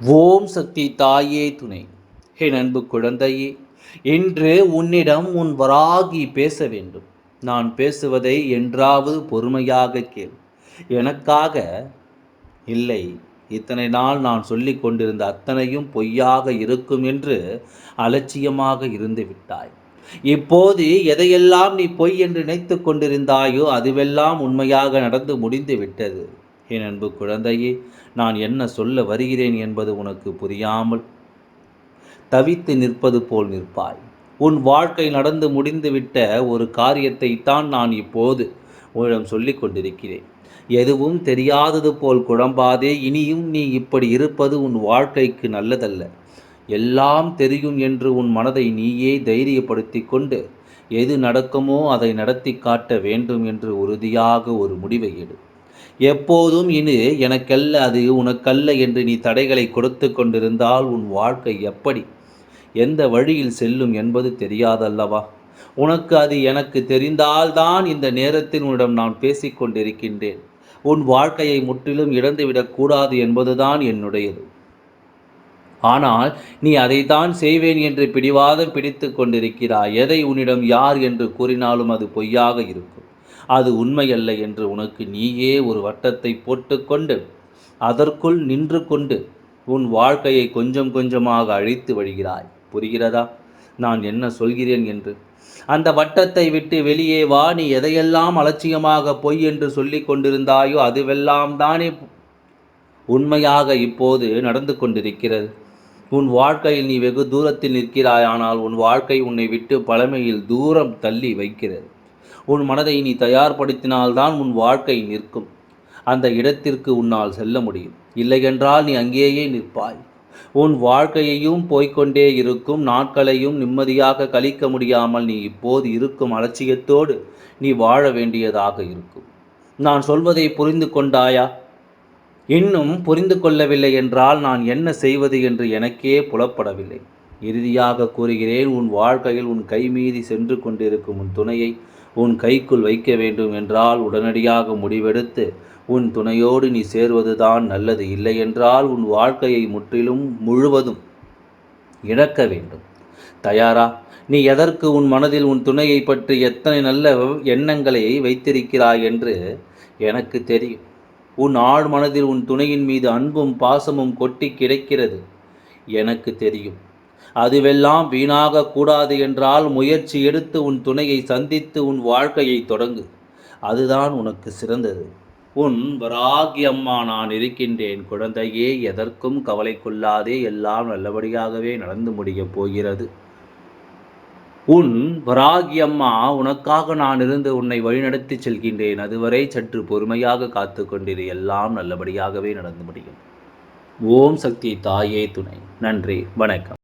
ஓம் சக்தி தாயே துணை. ஹே நண்பு குழந்தையே இன்று உன்னிடம் உன் வராகி பேச வேண்டும். நான் பேசுவதை என்றாவது பொறுமையாக கேள். எனக்காக இல்லை இத்தனை நாள் நான் சொல்லி கொண்டிருந்த அத்தனையும் பொய்யாக இருக்கும் என்று அலட்சியமாக இருந்து விட்டாய். இப்போது எதையெல்லாம் நீ பொய் என்று நினைத்து கொண்டிருந்தாயோ அதுவெல்லாம் உண்மையாக நடந்து முடிந்து விட்டது. என் அன்பு குழந்தையே நான் என்ன சொல்ல வருகிறேன் என்பது உனக்கு புரியாமல் தவித்து நிற்பது போல் நிற்பாய். உன் வாழ்க்கை நடந்து முடிந்துவிட்ட ஒரு காரியத்தை தான் நான் இப்போது உன்னிடம் சொல்லிக் கொண்டிருக்கிறேன். எதுவும் தெரியாதது போல் குழம்பாதே இனியும் நீ இப்படி இருப்பது உன் வாழ்க்கைக்கு நல்லதல்ல. எல்லாம் தெரியும் என்று உன் மனதை நீயே தைரியப்படுத்தி கொண்டு எது நடக்குமோ அதை நடத்தி காட்ட வேண்டும் என்று உறுதியாக ஒரு முடிவை எடு. எப்போதும் இனி எனக்கல்ல அது உனக்கல்ல என்று நீ தடைகளை கொடுத்து கொண்டிருந்தால் உன் வாழ்க்கை எப்படி? எந்த வழியில் செல்லும் என்பது தெரியாதல்லவா? உனக்கு அது எனக்கு தெரிந்தால்தான் இந்த நேரத்தில் உன்னிடம் நான் பேசிக்கொண்டிருக்கின்றேன் உன் வாழ்க்கையை முற்றிலும் இழந்துவிடக்கூடாது என்பதுதான் என்னுடையது. ஆனால் நீ அதைத்தான் செய்வேன் என்று பிடிவாதம் பிடித்து கொண்டிருக்கிறாய். எதை உன்னிடம் யார் என்று கூறினாலும் அது பொய்யாக இருக்கும். அது உண்மையல்ல என்று உனக்கு நீயே ஒரு வட்டத்தை போட்டுக்கொண்டு அதற்குள் நின்று கொண்டு உன் வாழ்க்கையை கொஞ்சம் கொஞ்சமாக அழித்து வழிகிறாய். புரிகிறதா? நான் என்ன சொல்கிறேன் என்று. அந்த வட்டத்தை விட்டு வெளியே வா நீ எதையெல்லாம் அலட்சியமாக பொய் என்று சொல்லி கொண்டிருந்தாயோ அதுவெல்லாம் தானே உண்மையாக இப்போது நடந்து கொண்டிருக்கிறது. உன் வாழ்க்கையில் நீ வெகு தூரத்தில் நிற்கிறாய் ஆனால் உன் வாழ்க்கை உன்னை விட்டு பழமையில் தூரம் தள்ளி வைக்கிறது. உன் மனதை நீ தயார்படுத்தினால்தான் உன் வாழ்க்கை நிற்கும். அந்த இடத்திற்கு உன்னால் செல்ல முடியும். இல்லையென்றால் நீ அங்கேயே நிற்பாய். உன் வாழ்க்கையையும் போய்கொண்டே இருக்கும் நாட்களையும் நிம்மதியாக கழிக்க முடியாமல் நீ இப்போது இருக்கும் அலட்சியத்தோடு நீ வாழ வேண்டியதாக இருக்கும். நான் சொல்வதை புரிந்து கொண்டாயா? இன்னும் புரிந்து கொள்ளவில்லை என்றால் நான் என்ன செய்வது என்று எனக்கே புலப்படவில்லை. இறுதியாக கூறுகிறேன் உன் வாழ்க்கையில் உன் கைமீறி சென்று கொண்டிருக்கும் உன் துணையை உன் கைக்குள் வைக்க வேண்டும் என்றால் உடனடியாக முடிவெடுத்து உன் துணையோடு நீ சேர்வதுதான் நல்லது இல்லையென்றால் உன் வாழ்க்கையை முற்றிலும் முழுவதும் இழக்க வேண்டும். தயாரா நீ எதற்கு உன் மனதில் உன் துணையை பற்றி எத்தனை நல்ல எண்ணங்களை வைத்திருக்கிறாய் என்று எனக்கு தெரியும். உன் ஆழ் மனதில் உன் துணையின் மீது அன்பும் பாசமும் கொட்டி கிடைக்கிறது. எனக்கு தெரியும். அதுவெல்லாம் வீணாக கூடாது என்றால் முயற்சி எடுத்து உன் துணையை சந்தித்து உன் வாழ்க்கையை தொடங்கு. அதுதான் உனக்கு சிறந்தது. உன் வராகி அம்மா நான் இருக்கின்றேன். குழந்தையே எதற்கும் கவலை கொள்ளாதே. எல்லாம் நல்லபடியாகவே நடந்து முடியப் போகிறது. உன் வராகி அம்மா உனக்காக நான் இருந்து உன்னை வழிநடத்தி செல்கின்றேன். அதுவரை சற்று பொறுமையாக காத்து கொண்டிரு. எல்லாம் நல்லபடியாகவே நடந்து முடியும். ஓம் சக்தி தாயே துணை. நன்றி. வணக்கம்.